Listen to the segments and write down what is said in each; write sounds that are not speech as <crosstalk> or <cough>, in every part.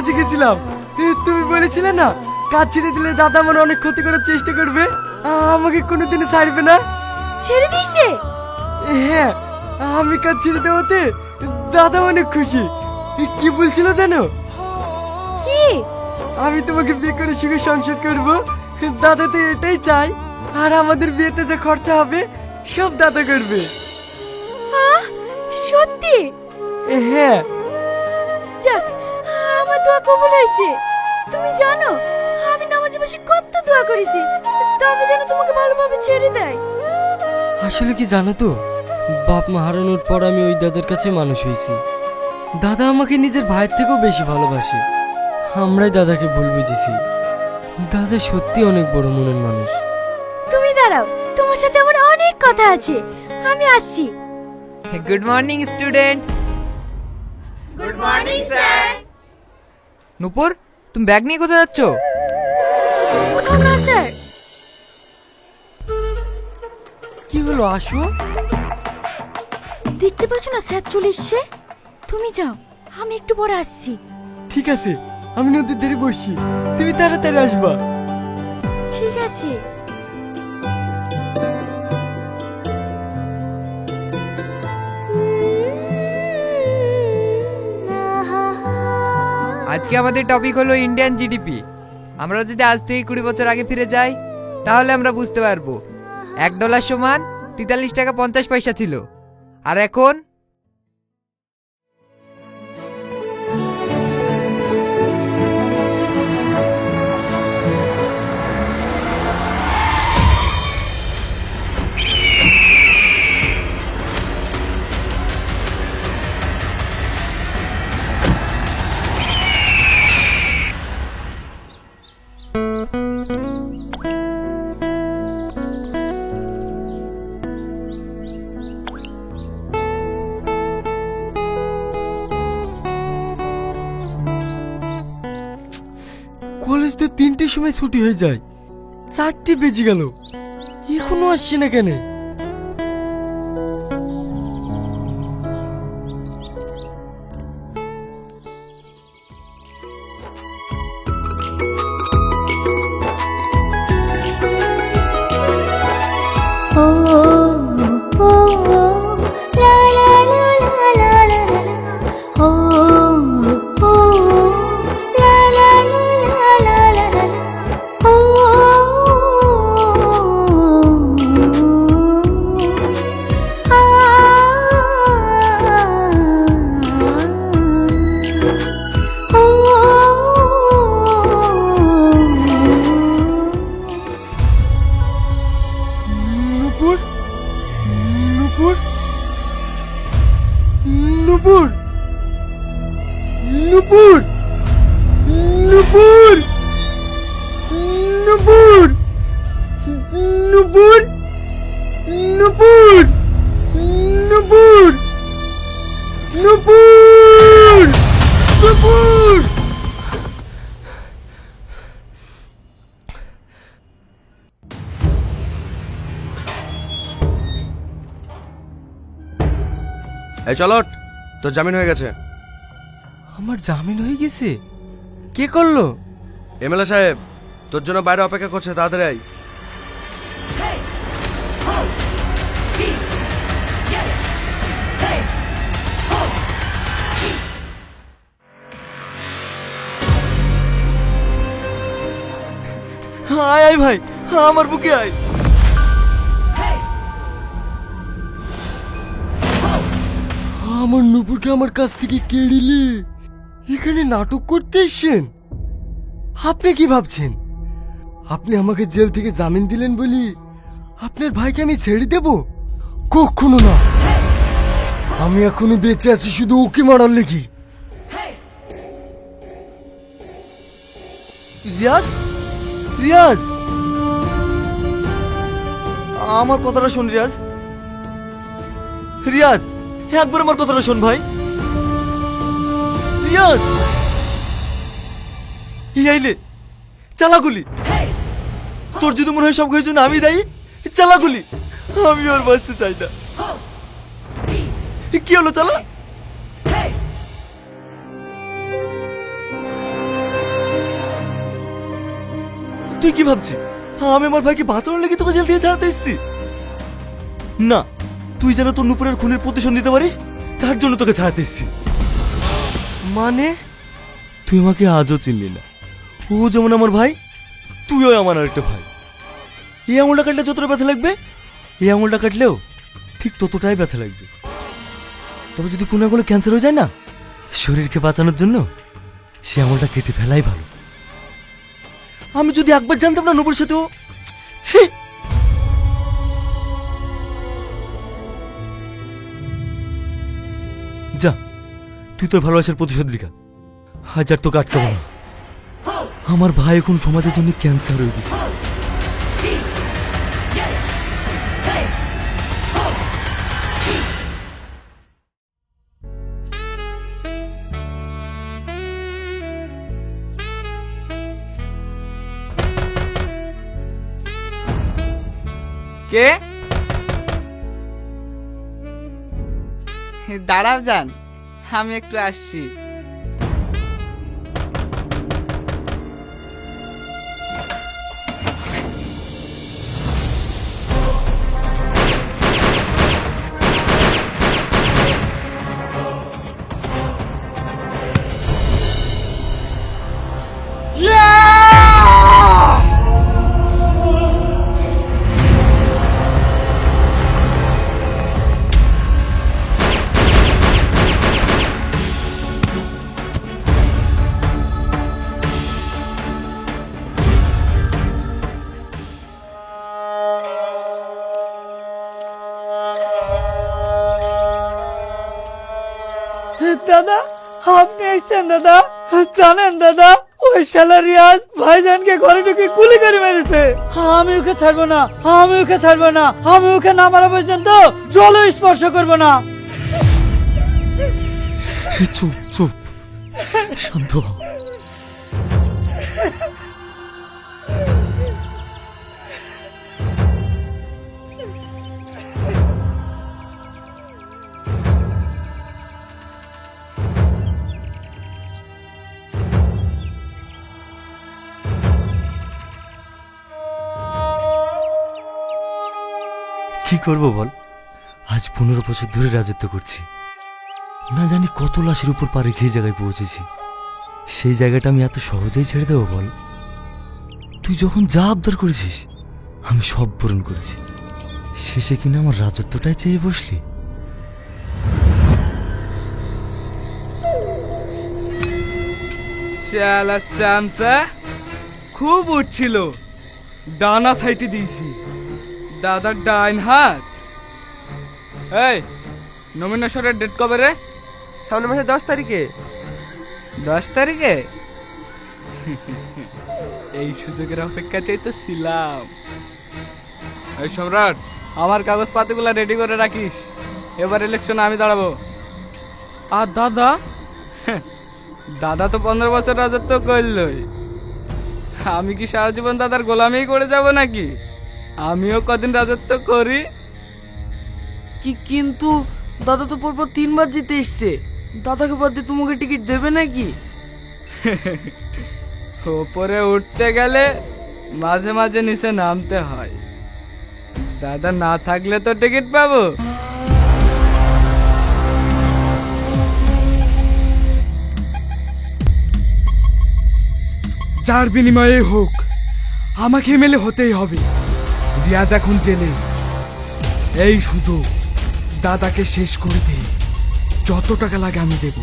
কাছে গেছিলাম। তুমি বলেছিলে না কাজ ছেড়ে দিলে দাদা আমার অনেক ক্ষতি করার চেষ্টা করবে। আমাকে কোনোদিনও ছাড়বে না। ছেড়ে দিয়েছে? হ্যাঁ আমি কাজ ছেড়ে দেওয়াতে দাদা অনেক খুশি। কি বলছিল জানো কি? আমি তোমাকে বিয়ে করে সুখে সংসার করব। দাদা তো এটাই চাই আর আমাদের বিয়েতে যে খরচা হবে সব দাদা করবে। সত্যি? হ্যাঁ। কবুল হয়েছে। তুমি জানো আমি নামাজে বসে কত দোয়া করেছি তবে যেন তোমাকে ভালোভাবে ছেড়ে দেয়। আসলে কি জানো তো বাপ মা হারানোর পর আমি ওই দাদার কাছে মানুষ হয়েছি। দাদা আমাকে নিজের ভাইয়ের থেকেও বেশি ভালোবাসে। আমরাই দাদাকে ভুল বুঝেছি। দাদা সত্যি অনেক বড় মনের মানুষ। তুমি দাঁড়াও তোমার সাথে আমার অনেক কথা আছে। আমি আসছি। Good morning student good morning sir Nupur তুমি ব্যাগ নিয়ে কোথায় যাচ্ছ? কোথাও না স্যার। কি হলো আসো? দেখতে পাচ্ছ না স্যার চলে এসছে? তুমি যাও আমি একটু পরে আসছি। ঠিক আছে আমি নদীর ধারে বসছি। তুমি তাড়াতাড়ি আসবা। ঠিক আছে। আজকে আমাদের টপিক হলো ইন্ডিয়ান জিডিপি আমরা যদি আজ থেকে কুড়ি বছর আগে ফিরে যাই, তাহলে আমরা বুঝতে পারব। এক ডলার সমান তেতাল্লিশ টাকা পঞ্চাশ পয়সা ছিল। আর এখন সময় ছুটি হয়ে যায়। চারটে বেজে গেল। এখনও আসছি না কেন? এই চলট তোর জামিন হয়ে গেছে। আমার জামিন হয়ে গেছে? কে করল? এমএলএ সাহেব তোর জন্য বাইরে অপেক্ষা করছে তাড়াতাড়ি আয়। আয় আয় ভাই আমার বুকে আয়। আমার নুপুরকে আমার কাছ থেকে কেড়িলে এখানে নাটক করতে এসছেন? আপনি কি ভাবছেন? আপনি আমাকে জেল থেকে জামিন দিলেন বলি আপনার ভাইকে আমি ছেড়ে দেব? কখনো না। আমি এখনও বেঁচে আছি শুধু ওকে মারার লেগে। রিয়াজ? রিয়াজ? আমার কথাটা শোন, রিয়াজ। রিয়াজ হ্যাঁ, একবার আমার কথাটা শোন ভাই। আইলে চালাগুলি। তোর যদি মনে হয় সব কিছু আমি দায়ী। চালাগুলি। আমি ওর বাঁচতে চাই না। কি হলো চালা? তুই কি ভাবছিস? আমি আমার ভাইকে বাঁচানোর লেগে তোকে জেল দিয়ে ছাড়াতে এসছি? না তুই যেন তোর নুপুরের খুনের প্রতিশোধ নিতে পারিস, তার জন্য তোকে ছাড়াতে এসেছি। মানে? তুই আমাকে আজও চিনলি না। ও যেমন আমার ভাই, তুইও আমার আরেকটা ভাই। এই আঙুলটা কাটলে যতটা ব্যথা লাগবে, এই আঙুলটা কাটলেও ঠিক ততটাই ব্যথা লাগবে। তবে যদি কোনো আঙুলে ক্যান্সার হয়ে যায় না, শরীরকে বাঁচানোর জন্য সে আঙুলটা কেটে ফেলাই ভালো। আমি যদি একবার জানতাম না নবুর সাথেও ছি! তুই তোর ভালোবাসার প্রতিশোধ লিখা। হাজার তোকে আটকাবো না। আমার ভাই এখন সমাজের জন্য ক্যান্সার হয়ে গেছে। কে? দাঁড়াও, যান। আমি একটু আসছি। আপনি এসছেন দাদা জানেন দাদা, ওই শালা রিয়াজ ভাইজানকে ঘরে ঢুকে কুলি করে মেরেছে। আমি ওকে ছাড়বো না, আমি ওকে ছাড়বো না, আমি ওকে না মারা পর্যন্ত জল স্পর্শ করব না। চুপ চুপ। শান্ত করব বল? আজ পনেরো বছর ধরে রাজত্ব করছি। না জানি কত লাশের উপর পা রেখে জায়গায় পৌঁছেছি। সেই জায়গাটা আমি এত সহজেই ছেড়ে দেবো বল? তুই যখন যা আবদার করেছিস, আমি সব পূরণ করেছি। শেষে কিনা আমার রাজত্বটাই চেয়ে বসলি? খুব উঠছিল। ডানা ছাইটে দিয়েছি। দাদার ডাইন হাত এই নমিনেশনের ডেট কবে রে? সামনের মাসে দশ তারিখে। দশ তারিখে? এই সুযোগের অপেক্ষাতেই তো ছিলাম। এই সম্রাট আমার কাগজপাতিগুলো রেডি করে রাখিস। এবার ইলেকশনে আমি দাঁড়াবো। আর দাদা? দাদা তো পনেরো বছর রাজত্ব করলই। আমি কি সারা জীবন দাদার গোলামি করে যাব নাকি? আমিও কদিন রাজত্ব করি। কি কিন্তু? দাদা তো পরপর তিনবার জিতে এসছে। দাদাকে বাদ দিয়ে তোমাকে টিকিট দেবে নাকি? <laughs> ওপরে উঠতে গেলে মাঝে মাঝে নিচে নামতে হয়। দাদা না থাকলে তো টিকিট পাবো। যার বিনিময়ে হোক আমাকে এমএলএ হতেই হবে। রিয়াজ এখন জেলে। এই সুযোগ দাদাকে শেষ করে দে যত টাকা লাগে আমি দেব।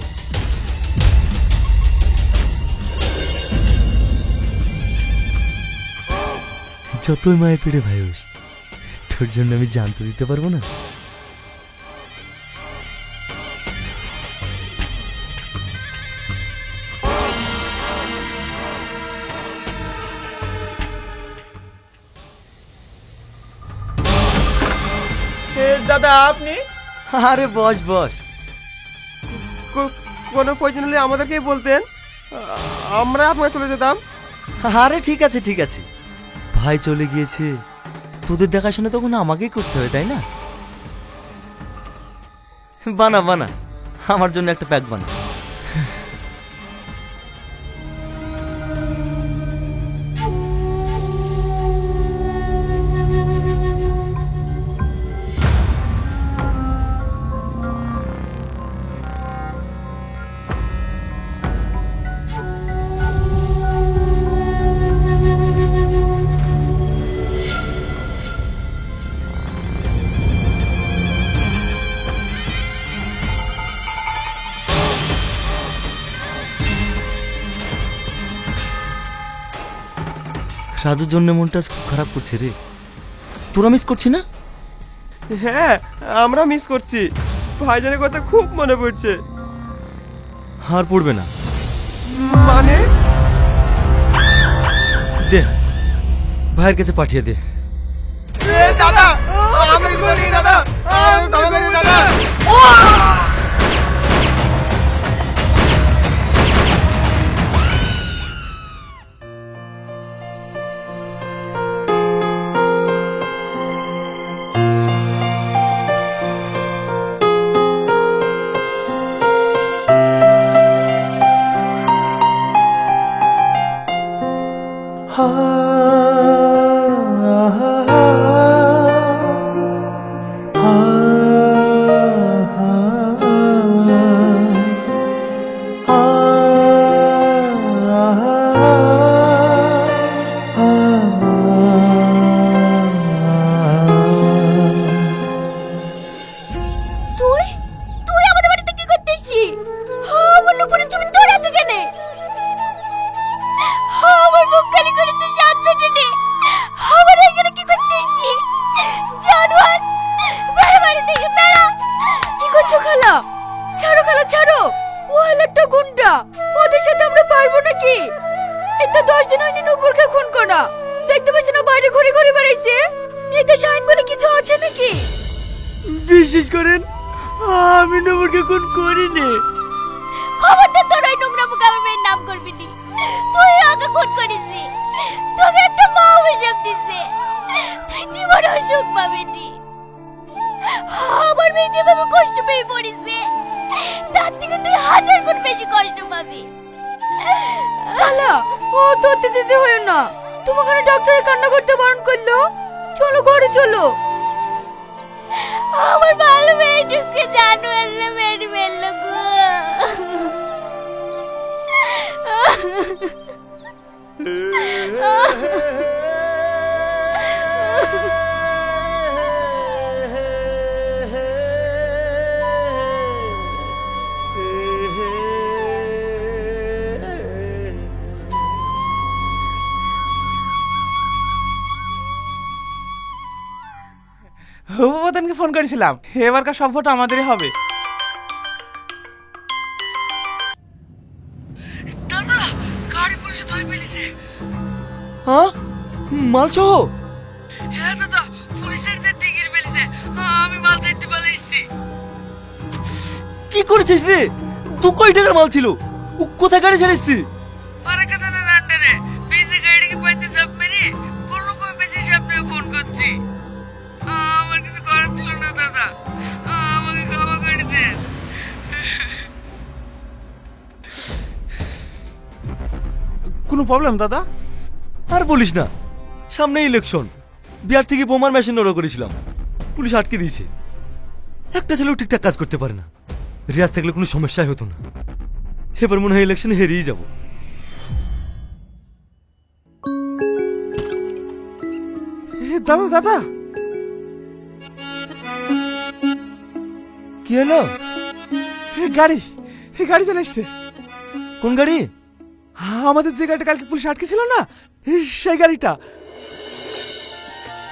যতই মায়ের পেড়ে ভাইস তোর জন্য আমি জানতে দিতে পারব না? আরে বস বস। কোনো প্রয়োজন হলে আমাদেরকেই বলতেন। আমরা আপনার চলে যেতাম। আরে ঠিক আছে ঠিক আছে। ভাই চলে গিয়েছে। তোদের দেখাশোনা তখন আমাকেই করতে হবে তাই না? বানা বানা। আমার জন্য একটা প্যাক বানা। রাজুর জন্য মনটা খুব খারাপ করছে রে। তোরা মিস করছি না? হ্যাঁ আমরা মিস করছি। ভাইজানের কথা খুব মনে পড়ছে। আর পড়বে না। মানে? দে ভাইয়ের কাছে পাঠিয়ে দে। দাদা! দাদা! খুন করা দেখতে পাচ্ছি না বাইরে ঘুরে ঘুরে বেড়াইছে। এতে শাইন বলে কিছু আছে নাকি? বিশ্বাস করেন আমি নবরকে কোন করিনি। খবরদার তোর ওই নোংরা মুখে আমার মেয়ের নাম করবি নি। তুই ওকে খুন করিসি তোকে একটা মা অভিশাপ দিছে। তুই জীবন অসুখ পাবি নি আমার মেয়ে যেভাবে কষ্ট পেয়ে পড়িছে তার থেকে তুই হাজার গুণ বেশি কষ্ট পাবি। খালা ও তো অত্যাচারিত হয়ে না। তোমাকে না ডাক্তারের কান্না করতে বারণ করল? চলো ঘরে চলো। আমার ভালো মেয়েটুকে জানোয়াররা মেরে ফেলল গো। উপপ্রধানকে <laughs> ফোন করেছিলাম। এবারকার সব ভোট আমাদেরই হবে। গাড়ি পুলিশে ধরে ফেলেছে। হ্যাঁ? মাল সহ হ্যাঁ দাদা পুলিশের দিয়ে ফেলেছে। আমি মাল চাইতে এসেছি। কি করেছিস রে? দু কোটি টাকার মাল ছিল। ও কোথায় গাড়ি ছেড়েছি কোনো প্রবলেম দাদা? আর বলিস না সামনে ইলেকশন বিহার থেকে বোমার মেশিন অর্ডার করেছিলাম। পুলিশ আটকে দিয়েছে। একটা ছেলেও ঠিকঠাক কাজ করতে পারে না। রিয়াজ থাকলে কোনো সমস্যাই হতো না। এবার মনে হয় ইলেকশনে হেরিয়ে যাব। দাদা দাদা! কি হলো? গাড়ি। গাড়ি চলে এসছে। কোন গাড়ি? আমাদের যে গাড়িটা কালকে পুলিশ আটকে ছিল না সেই গাড়িটা।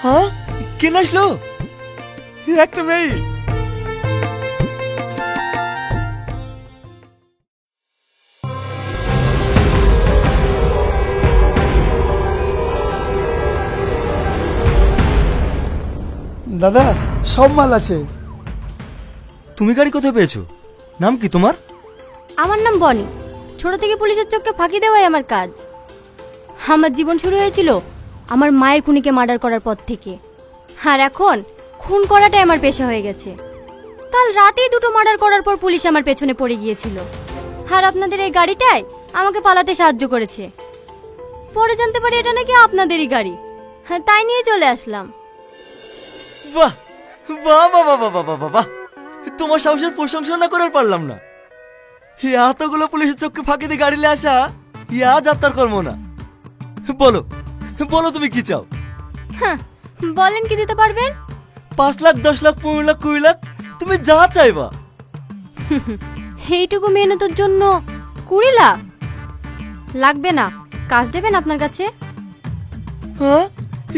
হ্যাঁ? কে না আসলো? একটা মেয়ে। দাদা সব মাল আছে। তুমি গাড়ি কোথায় পেয়েছ? নাম কি তোমার? আমার নাম বনি। ছোট থেকে পুলিশের চোখকে ফাঁকি দেওয়াই আমার কাজ। আমার জীবন শুরু হয়েছিল আমার মায়ের খুনিকে মার্ডার করার পর থেকে। আর এখন খুন করাটাই আমার পেশা হয়ে গেছে। কাল রাতেই দুটো মার্ডার করার পর পুলিশ আমার পেছনে পড়ে গিয়েছিল। আর আপনাদের এই গাড়িটাই আমাকে পালাতে সাহায্য করেছে। পরে জানতে পারি এটা নাকি আপনাদেরই গাড়ি। হ্যাঁ তাই নিয়ে চলে আসলাম। বাহ বাহ বাহ বাহ বাহ বাহ বাহ। তোমার সাহসের প্রশংসা না করার পারলাম না। এতগুলো পুলিশের চোখকে ফাঁকি দিয়ে গাড়ি আসা ইয়া যাত্রার কর্ম না। বলো বলো তুমি কি চাও? হ্যাঁ বলেন কি দিতে পারবেন? পাঁচ লাখ দশ লাখ পনেরো লাখ কুড়ি লাখ তুমি যা চাইবা। এইটুকু মেহনতের জন্য কুড়ি লাখ? লাগবে না কাজ দেবেন আপনার কাছে? হ্যাঁ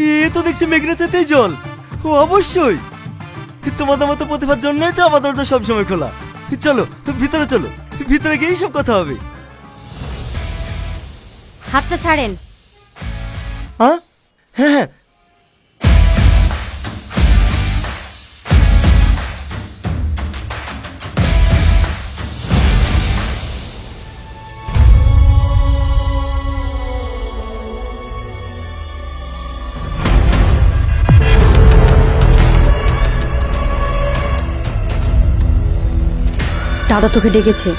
এ তো দেখছি মেঘনা চাতেই জল। ও অবশ্যই। তোমাদের মতো প্রতিভার জন্যই তো আমাদের সবসময় খোলা। চলো ভিতরে চলো। ভিতরে গিয়েই সব কথা হবে। হাতটা ছাড়েন। হ্যাঁ? হ্যাঁ হ্যাঁ। দাদা তোকে ডেকেছে।